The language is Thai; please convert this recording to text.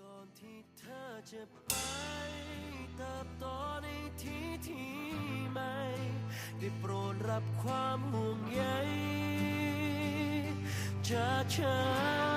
ก่อนที่เธอจะไปเติบโตในที่ที่ใหม่ได้โปรดรับความห่วงใยจากฉัน